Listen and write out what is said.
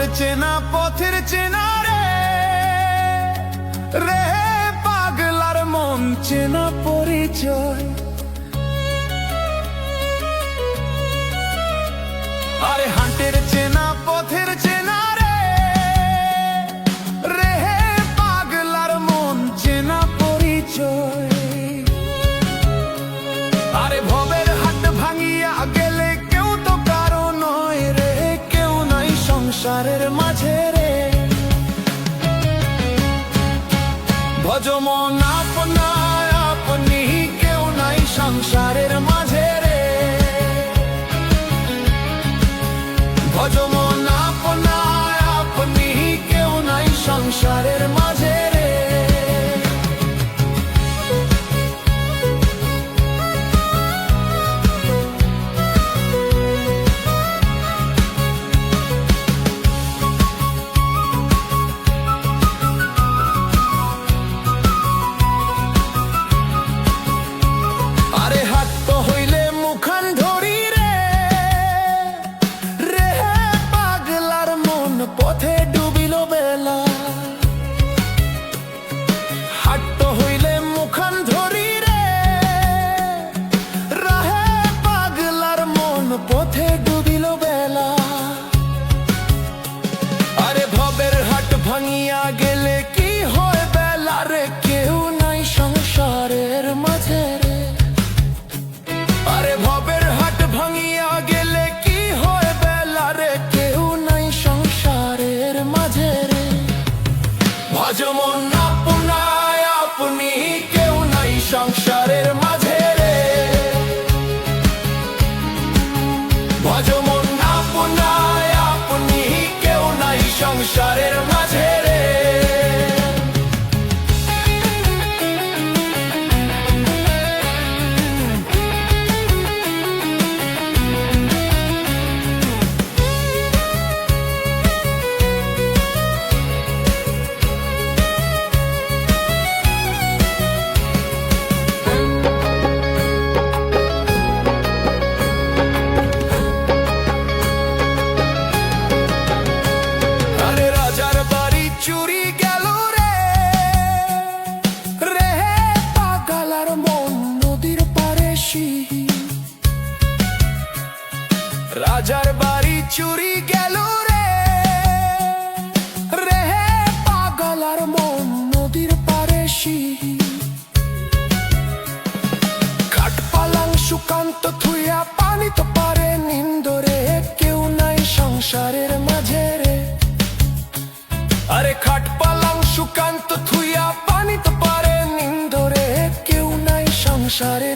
হাটের চেনা পথের চেনা রে। রে পাগলার মন চেনা পরিচয়। সংসারের মাঝে রে। ভজমন আপনায় আপনি কেউ নাই সংসারের মাঝে রে। ভজমন আপনায় আপনি কেউ নাই সংসারের মাঝে রে ভজমন বাড়ি চুরি গেল রে। রে পাগলার মন নদীর পারে কাঠ পালাং সুকান্ত, থুইয়া পানি তো পারে কেউ নাই সংসারের মাঝে রে। আরে খাট পালাং সুকান্ত, থুইয়া পানি তো পারে নিন্দরে কেউ নাই সংসারে